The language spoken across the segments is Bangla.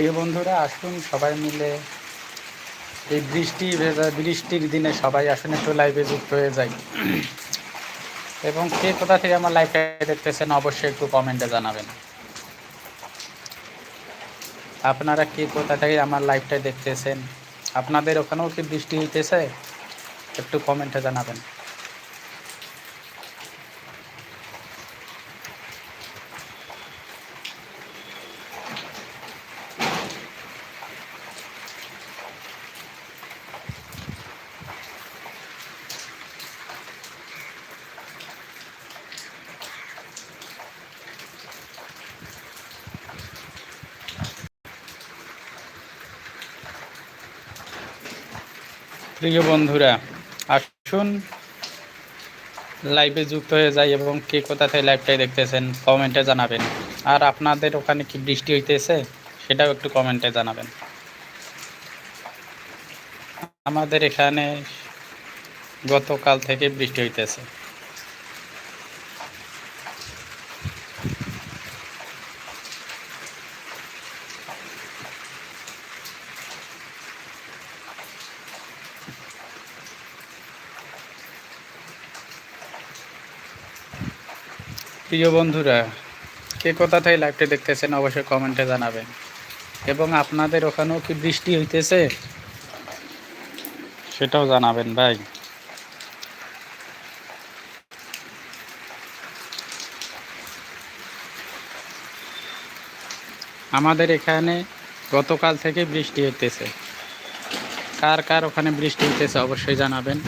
প্রিয় বন্ধুরা, আসুন সবাই মিলে এই বৃষ্টি ভেজা, বৃষ্টির দিনে সবাই আসুন, একটু লাইভে যুক্ত হয়ে যাই। এবং কে কোথা থেকে আমার লাইভটা দেখতেছেন, অবশ্যই একটু কমেন্টে জানাবেন। আপনারা কে কোথা থেকে আমার লাইভটা দেখতেছেন, আপনাদের ওখানেও কি বৃষ্টি হইতেছে? একটু কমেন্টে জানাবেন। প্রিয় বন্ধুরা, আসুন লাইভে যুক্ত হয়ে যাই এবং কে কোথা থেকে লাইভটাই দেখতেছেন কমেন্টে জানাবেন। আর আপনাদের ওখানে কি বৃষ্টি হইতেছে, সেটাও একটু কমেন্টে জানাবেন। আমাদের এখানে গতকাল থেকে বৃষ্টি হইতেছে। প্রিয় বন্ধুরা, কে কোথা থেকে লাইভটা দেখতেছেন অবশ্যই কমেন্টে জানাবেন। এবং আপনাদের ওখানেও কি বৃষ্টি হইতেছে? সেটাও জানাবেন ভাই। আমাদের এখানে গতকাল থেকে বৃষ্টি হইতেছে। কার কার ওখানে বৃষ্টি হইতেছে অবশ্যই জানাবেন।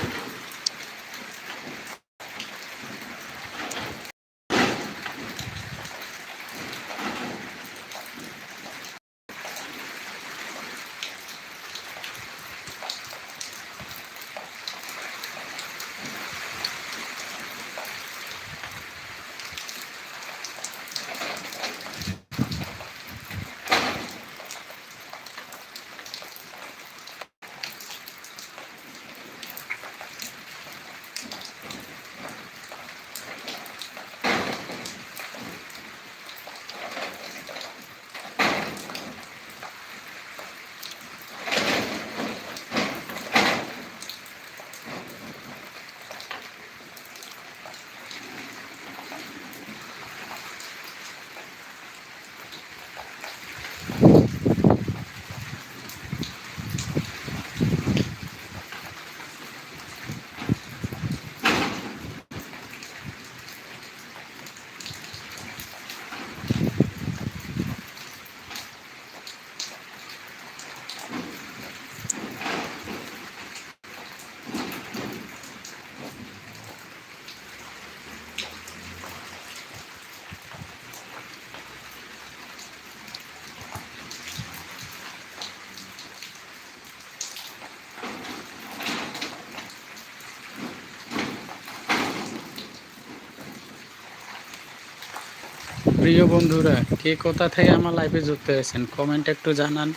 প্রিয় বন্ধুরা, কে কোথা থেকে আমার লাইফে যুক্ত হয়েছেন কমেন্ট একটু জানান।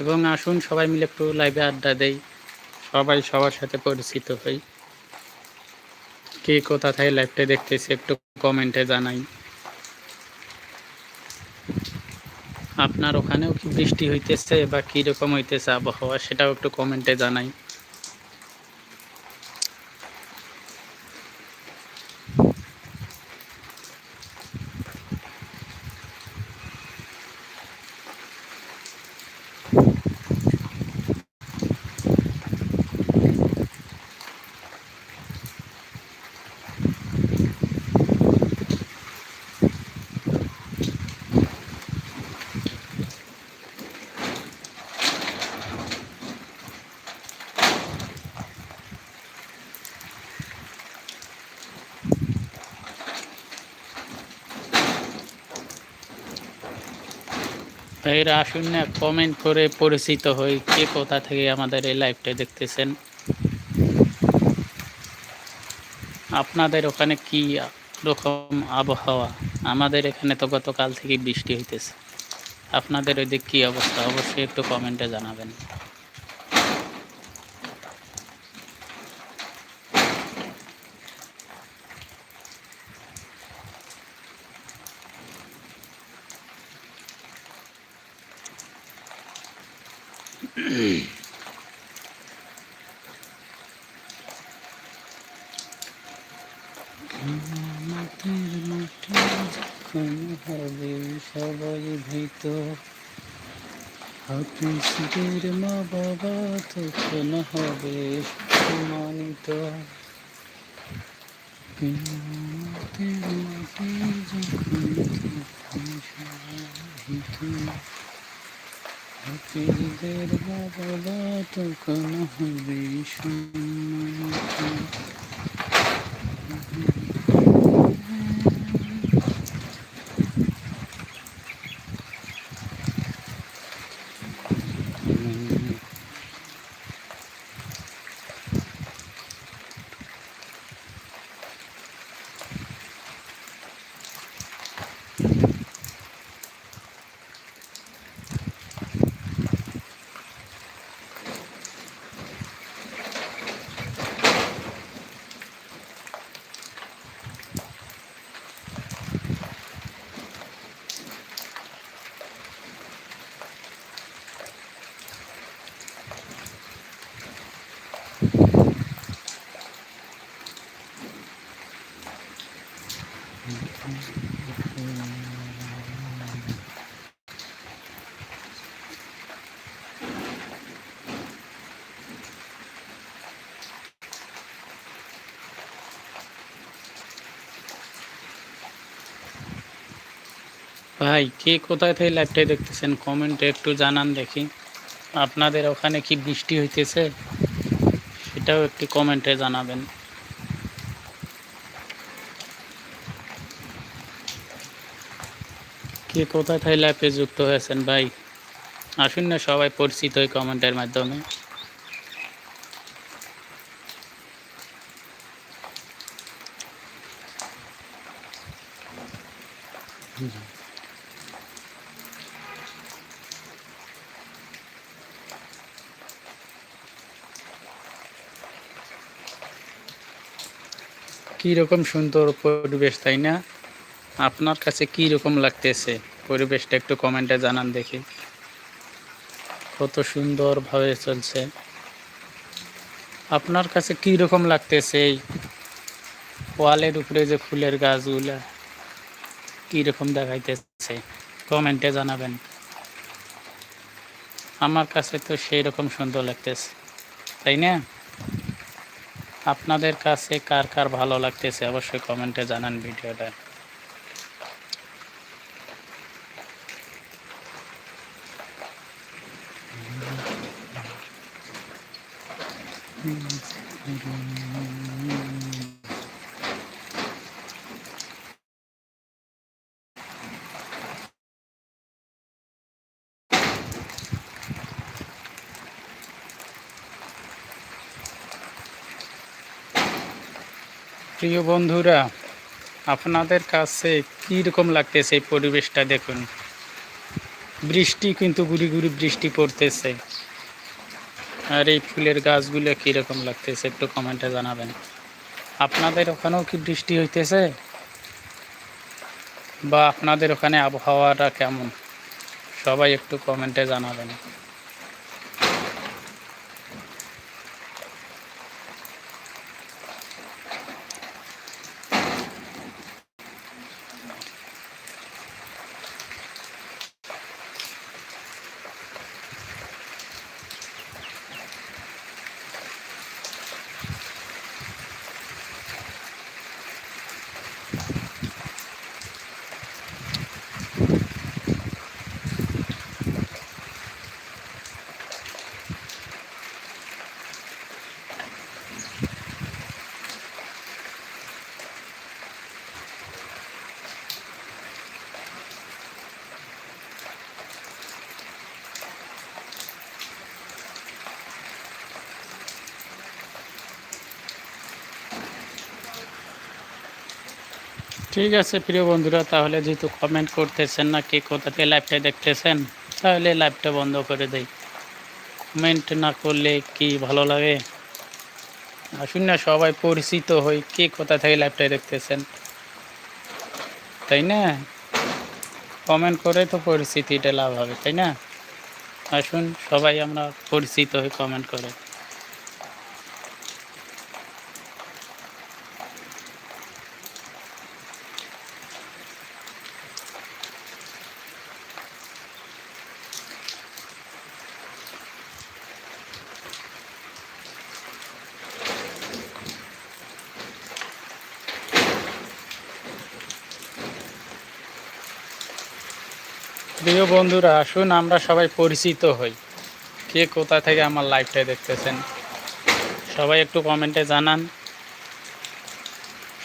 এবং আসুন সবাই মিলে একটু লাইভে আড্ডা দেই, সবাই সবার সাথে পরিচিত হই। কে কোথা থেকে লাইভটা দেখতেছে একটু কমেন্টে জানাই। আপনার ওখানেও কি বৃষ্টি হইতেছে বা কীরকম হইতেছে আবহাওয়া, সেটাও একটু কমেন্টে জানাই। ভাইরা আসুন না কমেন্ট করে পরিচিত হই কে কোথা থেকে আমাদের এই লাইভটা দেখতেছেন। আপনাদের ওখানে কি রকম আবহাওয়া? আমাদের এখানে তো গতকাল থেকে বৃষ্টি হইতেছে। আপনাদের ওইদিক কী অবস্থা? অবশ্যই একটু কমেন্টে জানাবেন। আমাদের মাটি যখন হবে সবাই ভীত হাফিজদের মা বাবা তখন হবে সম্মানিত কিয়ামতের মাটি যখন তখন সবাই ভীত হাফিজদের বাবা তখন হবে সম্মানিত। ভাই, কে কোথায় থেকে লাইভটাই দেখতেছেন? কমেন্টে একটু জানান দেখি। আপনাদের ওখানে কি বৃষ্টি হইতেছে? সেটাও একটু কমেন্টে জানাবেন। কে কোথায় থেকে লাইভে যুক্ত হয়েছেন ভাই? আসুন না সবাই পরিচিত কমেন্টের মাধ্যমে। কি রকম সুন্দর পরিবেশ, তাই না? আপনার কাছে কি রকম লাগতেছে? পরিবেশটা একটু কমেন্টে জানান দেখি। কত সুন্দরভাবে চলছে। আপনার কাছে কি রকম লাগতেছে এই ওয়ালের উপরে যে ফুলের গাছগুলা? রকম দেখাইতেছে? কমেন্টে জানাবেন। আমার কাছে তো সেই রকম সুন্দর লাগতেছে, তাই না? আপনাদের কাছে কার কার ভালো লাগতেছে অবশ্যই কমেন্টে জানান ভিডিওটা। প্রিয় বন্ধুরা, আপনাদের কাছে কী রকম লাগতেছে এই পরিবেশটা দেখুন। বৃষ্টি কিন্তু গুড়ি গুড়ি বৃষ্টি পড়তেছে। আর এই ফুলের গাছগুলো কীরকম লাগতেছে একটু কমেন্টে জানাবেন। আপনাদের ওখানেও কি বৃষ্টি হইতেছে? বা আপনাদের ওখানে আবহাওয়াটা কেমন? সবাই একটু কমেন্টে জানাবেন। ঠিক আছে প্রিয় বন্ধুরা, তাহলে যেহেতু কমেন্ট করতেছেন না কে কোথা থেকে লাইভটা দেখতেছেন, তাহলে লাইভটা বন্ধ করে দেই। কমেন্ট না করলে কি ভালো লাগে? আসুন না, সবাই পরিচিত হই কে কোথা থেকে লাইভটা দেখতেছেন? তাই না? কমেন্ট করে তো পরিস্থিতিটা লাভ হবে, তাই না? আসুন, সবাই আমরা পরিচিত হই কমেন্ট করে। প্রিয় বন্ধুরা, আসুন আমরা সবাই পরিচিত হই। কে কোথা থেকে আমার লাইভটা দেখতেছেন? সবাই একটু কমেন্টে জানান।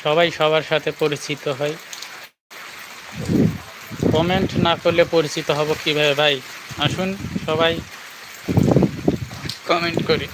সবাই সবার সাথে পরিচিত হই। কমেন্ট না করলে পরিচিত হব কীভাবে ভাই? আসুন সবাই কমেন্ট করি।